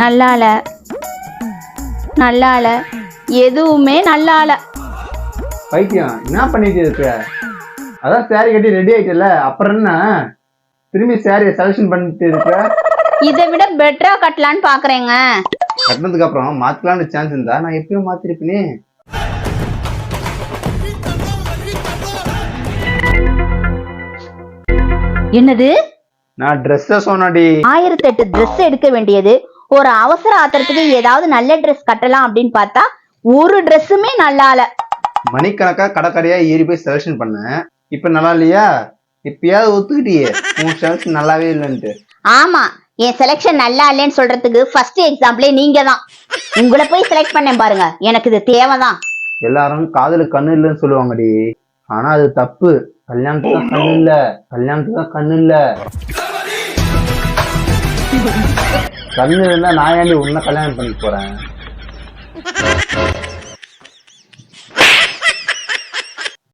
நல்லால. நல்லால. எதுவுமே நல்லால. பைத்தியம் என்ன பண்ணிட்டு இருக்க? அதான் saree கட்டி ரெடி ஆயிட்டல அப்புறம் என்ன? திரும்பி சாரியை செலெக்ஷன் பண்ணிட்டு இருக்க? இதை விட பெட்டரா கட்டலான்னு பாக்குறேங்க. கட்டினதுக்கு அப்புறம் மாத்தலாம்னு சான்ஸ் இருந்தா நான் எப்பயும் மாத்திருப்பேனே. என்னது? நான் ட்ரெஸ்ஸ சொன்னடி ஆயிரத்தி எட்டு ட்ரெஸ் எடுக்க வேண்டியது. ஒரு அவசர ஆத்திரத்துக்கு ஏதாவது நல்ல ட்ரெஸ் கட்டலாம் அப்படின்னு பார்த்தா ஒரு ட்ரெஸ்ஸுமே நல்லால மணிக்கணக்கா கடைக்கடையா ஏறி போய் செலெக்ஷன் பண்ணேன். இப்ப நல்லா இல்லையா? இப்பயாவது ஒத்துக்கிட்டியே. உன் செலக்ஷன் நல்லாவே இல்லைன்ட்டு. ஆமா என் செலெக்ஷன் நல்லா இல்லைன்னு சொல்றதுக்கு ஃபர்ஸ்ட் எக்ஸாம்பிளே நீங்க தான் உங்களை போய் செலக்ட் பண்ணேன் பாருங்க. எனக்கு இது தேவைதான். எல்லாரும் காதலு கண்ணு இல்லைன்னு சொல்லுவாங்கடி. ஆனா அது தப்பு. கல்யாணத்துக்கு கண்ணு இல்ல. கல்யாணத்துக்கு கண்ணு இல்ல. கண்ணு இருந்தா நான் ஏன்டி உன்ன கல்யாணம் பண்ணி போறேன்?